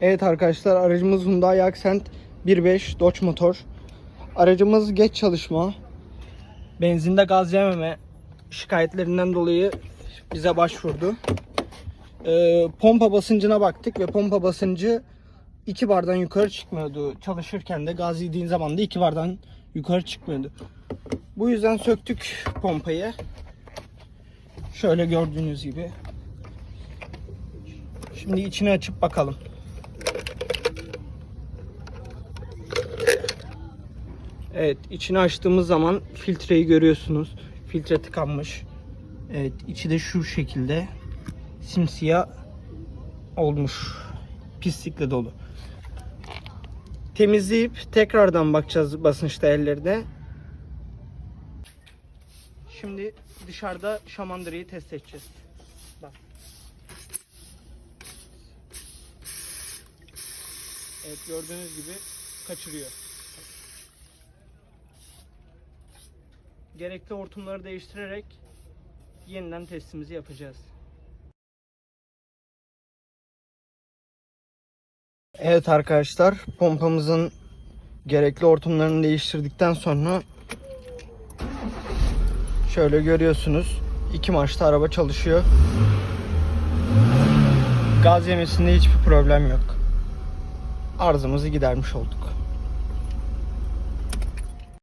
Evet arkadaşlar aracımız Hyundai Accent 1.5 Dodge motor. Aracımız geç çalışma. Benzinde gaz yememe şikayetlerinden dolayı bize başvurdu. Ee, pompa basıncına baktık ve pompa basıncı 2 bardan yukarı çıkmıyordu. Çalışırken de gaz yediğin zaman da 2 bardan yukarı çıkmıyordu. Bu yüzden söktük pompayı. Şöyle gördüğünüz gibi. Şimdi içini açıp bakalım. Evet, içini açtığımız zaman filtreyi görüyorsunuz. Filtre tıkanmış. Evet, içi de şu şekilde simsiyah olmuş. Pislikle dolu. Temizleyip tekrardan bakacağız basınçta ellerde. Şimdi dışarıda şamandırayı test edeceğiz. Bak. Evet gördüğünüz gibi kaçırıyor. Gerekli hortumları değiştirerek yeniden testimizi yapacağız. Evet arkadaşlar pompamızın gerekli hortumlarını değiştirdikten sonra şöyle görüyorsunuz iki marşta araba çalışıyor. Gaz yemesinde hiçbir problem yok. Arızamızı gidermiş olduk.